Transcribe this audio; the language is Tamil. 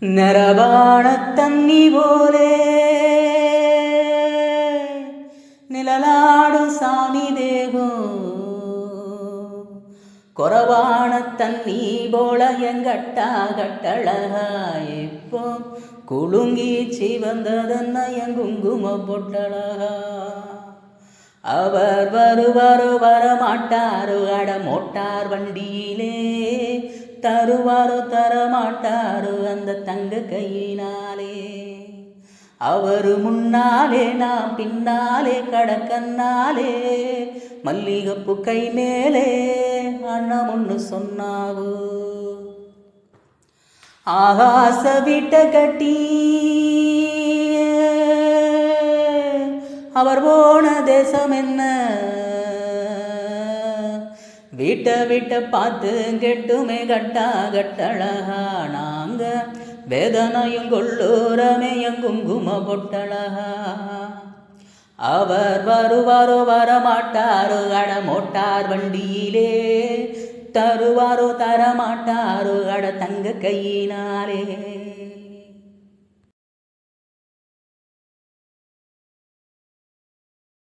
நரபான தண்ணி போலே. நிழலாடும் சாமி தேகம். குறவான தண்ணி போல எங்கட்டா கட்டழகா இப்போ குலுங்கி சிவந்ததன்ன என் குங்கும பொட்டழகா. அவர் வருவாரோ வரமாட்டாரோ அட மோட்டார் வண்டியிலே. தருவாரோ தரமாட்டாரோ அந்த தங்க கையினாலே. அவரு முன்னாலே நான் பின்னாலே கடக்கன்னாலே மல்லிகப்பு கை மேலே அண்ணம் ஒன்று சொன்னாவோ ஆகாச வீட்டை கட்டி அவர் போன தேசம் என்ன? வீட்டை வீட்டை பார்த்து கெட்டுமே கட்டா கட்டழகா நாங்க வேதனையும் கொள்ளூரமே எங்குங்கும பொட்டழகா. அவர் வருவாரோ வரமாட்டாரோ அட மோட்டார் வண்டியிலே. தருவாரோ தரமாட்டாரோ அட தங்க கையினாலே.